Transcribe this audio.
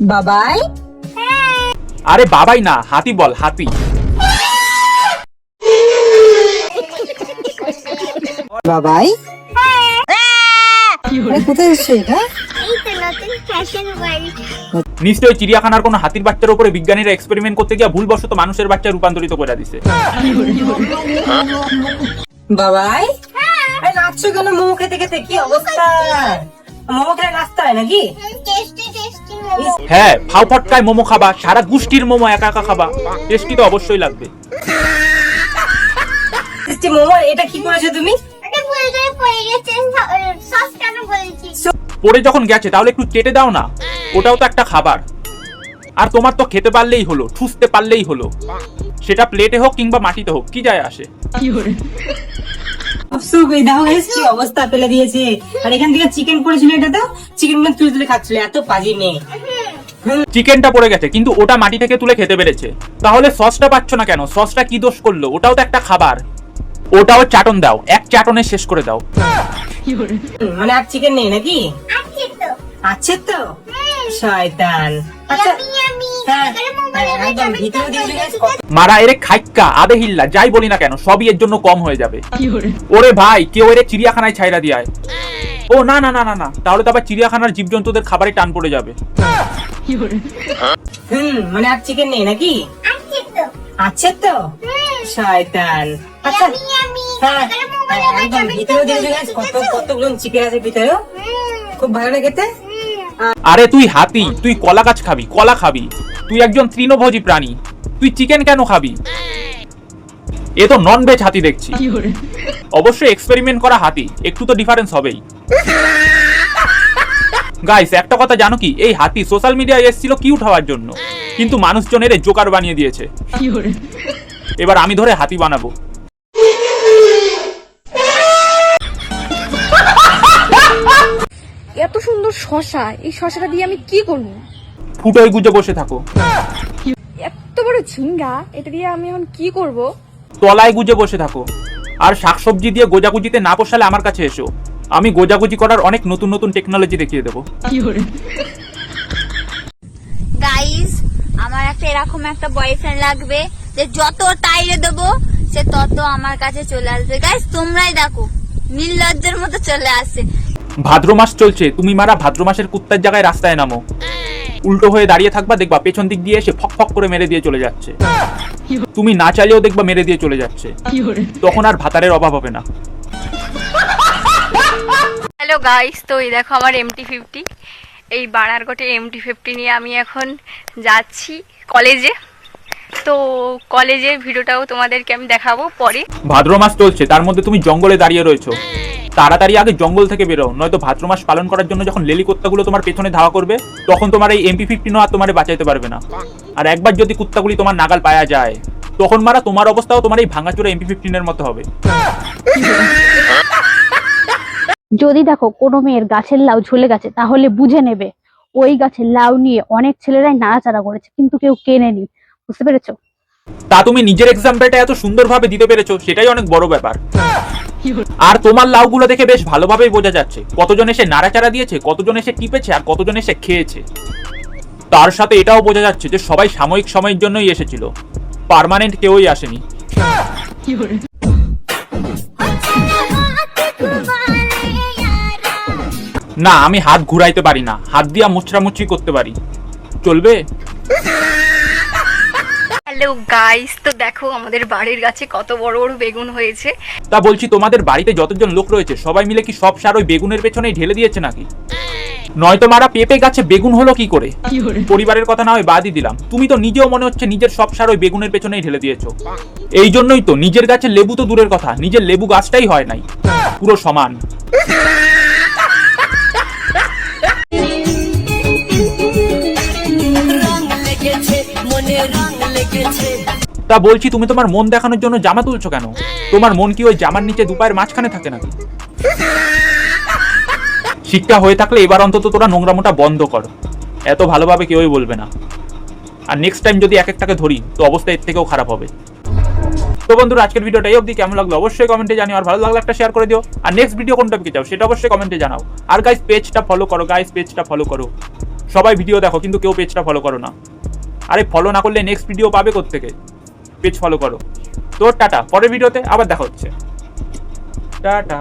বাবাই? আরে বাবাই না হাতি বল হাতি। বাবাই? আরে কোথায় এসছে এটা? এই তো নতুন ফ্যাশন ওয়ার্ল্ড নিশ্চয়ই চিড়িয়াখানার কোনো হাতির বাচ্চার উপরে বিজ্ঞানীরা এক্সপেরিমেন্ট করতে গিয়ে ভুলবশত মানুষের বাচ্চা রূপান্তরিত করে দিছে। বাবাই? আরে নাচছো কেন? মোমো খেতে খেতে কি অবস্থা? মোমো খেলে নাচতে হয় নাকি? হ্যাঁ ফাও ফটকায় মোমো খাবা সারা গুষ্টির মোমো একা একা খাবা। টেস্টি তো অবশ্যই লাগবে। টেস্টি মোমো এটা কি করেছ তুমি? পড়ে গেছে। সস কেন বলেছি পরে যখন গেছে তাহলে একটু চেটে দাও না। ওটাও তো একটা খাবার। আর তোমার তো খেতে পারলেই হলো ঠুসতে পারলেই হলো। সেটা প্লেটে হোক কিংবা মাটিতে হোক কি যায় আসে? দাও কি অবস্থা ফেলে দিয়েছে। আর এখান থেকে চিকেন পড়েছিল এটা তো? চিকেনগুলো তুলে তুলে খাচ্ছিল এত পাজি মেয়ে। চিকেনটা পড়ে গেছে কিন্তু ওটা মাটি থেকে তুলে খেতে পেরেছে। তাহলে সসটা পাচ্ছ না কেন? সসটা কি দোষ করল? ওটাও তো একটা খাবার। ওটাও চাটন দাও। এক চাটনে শেষ করে দাও। মানে আর চিকেন নেই নাকি? আছে তো? শয়তান আচ্ছা মারা এরে খাইক্কা আদে হিল্লা যাই বলি না কেন সবই এর জন্য কম হয়ে যাবে। ওরে ভাই কেউ এরে চিড়িয়াখানায় ছাইরা দিয়ায় ও না না না না না তাহলে তো আবার চিড়িয়াখানার জীবজন্তুদের খাবারে টান পড়ে যাবে। হুম মানে আর চিকেন নেই নাকি? আছে তো। আছে শয়তান। আচ্ছা হ্যাঁ একদম ভিতরে দিয়েছে কত কতগুলো চিকেন আছে ভিতরে খুব ভালো লাগে খেতে আরে তুই হাতি তুই কলা গাছ খাবি কলা খাবি। তুই একজন তৃণভোজী প্রাণী তুই চিকেন কেন খাবি? এ তো নন ভেজ হাতি দেখছি। অবশ্যই এক্সপেরিমেন্ট করা হাতি একটু তো ডিফারেন্স হবেই। গাইস একটা কথা জানো কি? এই হাতি সোশ্যাল মিডিয়ায় এসেছিল কিউট হওয়ার জন্য। কিন্তু মানুষজন এর জোকার বানিয়ে দিয়েছে। এবার আমি ধরে হাতি বানাবো। এত সুন্দর শশা এই শশাটা দিয়ে আমি কি করব? ফুটোয় গুজে বসে থাকো। এত বড় ঝিঙ্গা এটা দিয়ে আমি এখন কি করব? তলায় গুজে বসে থাকো। আর শাকসবজি দিয়ে গোজাগুজিতে না পোষালে আমার কাছে এসো। আমি গোজাগুজি করার অনেক নতুন নতুন টেকনোলজি দেখিয়ে দেবো। গাইস আমার একটা এরকম একটা বয়ফ্রেন্ড লাগবে যে যত টাইরে দেবো সে তত আমার কাছে চলে আসবে। গাইস তোমরাই দেখো নির্লজ্জের মতো চলে আসে ভাদ্র মাস চলছে, তুমি মারা ভাদ্র মাসের কুত্তার জায়গায় রাস্তায় নামো। উল্টো হয়ে দাঁড়িয়ে থাকবা, দেখবা পেছন দিক দিয়ে এসে ফক ফক করে মেরে দিয়ে চলে যাচ্ছে। তুমি না চাইলেও দেখবা মেরে দিয়ে চলে যাচ্ছে। তখন আর ভাতারের অভাব হবে না। হ্যালো গাইস, তো এই দেখো আমার এমটি ফিফটি এই বানারঘটে এমটি ফিফটি নিয়ে আমি এখন যাচ্ছি কলেজে। তো কলেজের ভিডিওটাও তোমাদেরকে আমি দেখাবো পরে। ভাদ্র মাস চলছে তার মধ্যে তুমি জঙ্গলে দাঁড়িয়ে রয়েছো। তাড়াতাড়ি আগে জঙ্গল থেকে বেরো নয়তো ভাদ্র মাস পালন করার জন্য যখন লেলি কুত্তাগুলো তোমার পেছনে ধাওয়া করবে তখন তোমার এই এমপি ফিফটিনও আর তোমার বাঁচাইতে পারবে না। আর একবার যদি কুত্তাগুলি তোমার নাগাল পায়া যায় তখন মারা তোমার অবস্থাও তোমার এই ভাঙাচোরা এমপি ফিফটিনের মতো হবে। যদি দেখো কোনো মেয়ের গাছের লাউ ঝুলে গেছে তাহলে বুঝে নেবে ওই গাছের লাউ নিয়ে অনেক ছেলেরাই নাড়াচাড়া করেছে কিন্তু কেউ কেনেনি। বুঝতে পেরেছ? তা তুমি নিজের এক্সাম্পলটা এত সুন্দরভাবে দিতে পেরেছ, সেটাই অনেক বড় ব্যাপার। আর তোমার লাউগুলো দেখে বেশ ভালোভাবেই বোঝা যাচ্ছে, কতজন এসে নাড়াচাড়া দিয়েছে, কতজন এসে টিপেছে, আর কতজন এসে খেয়েছে। তার সাথে এটাও বোঝা যাচ্ছে যে সবাই সাময়িক সময়ের জন্যই এসেছিল। পার্মানেন্ট কেউই আসেনি। না, আমি হাত ঘুরাইতে পারি না, হাত দিয়া মুচড়ামুচড়ি করতে পারি। চলবে? হ্যালো গাইস তো দেখো আমাদের বাড়ির গাছে কত বড় বড় বেগুন হয়েছে। তা বলছি তোমাদের বাড়িতে যতজন লোক রয়েছে সবাই মিলে কি সব সার ওই বেগুনের পেছনেই ঢেলে দিয়েছে নাকি? নয়তো মারা পেঁপে গাছে বেগুন হলো কি করে? পরিবারের কথা না হয় বাদই দিলাম। তুমি তো নিজেও মনে হচ্ছে নিজের সব সার ওই বেগুনের পেছনেই ঢেলে দিয়েছ। এই জন্যই তো নিজের গাছে লেবু তো দূরের কথা নিজের লেবু গাছটাই হয় নাই। পুরো সমান। তা বলছি, তুমি তোমার মন দেখানোর জন্য জামা তুলছো কেন? তোমার মন কি ওই জামার নিচে দুপায়ের মাঝখানে থাকে নাকি? শিক্ষা হয়ে থাকলে এবার অন্তত তোরা নোংরামোটা বন্ধ কর। এত ভালোভাবে কেউই বলবে না। আর নেক্সট টাইম যদি এক একটাকে ধরি, তো অবস্থা এর থেকেও খারাপ হবে। তো বন্ধুরা, আজকের ভিডিওটা এই অবধি। কেমন লাগল অবশ্যই কমেন্টে জানিও। আর ভালো লাগলে একটা শেয়ার করে দিও। আর নেক্সট ভিডিও কোন টপিকে চাও, সেটা অবশ্যই কমেন্টে জানাও। আর গাইস পেজটা ফলো করো। গাইস পেজটা ফলো করো। সবাই ভিডিও দেখো, কিন্তু কেউ পেজটা ফলো করো না। আরে ফলো না করলে নেক্সট ভিডিও পাবে থেকে পেজ ফলো করো। তো টাটা, পরের ভিডিওতে আবার দেখা হচ্ছে। টাটা।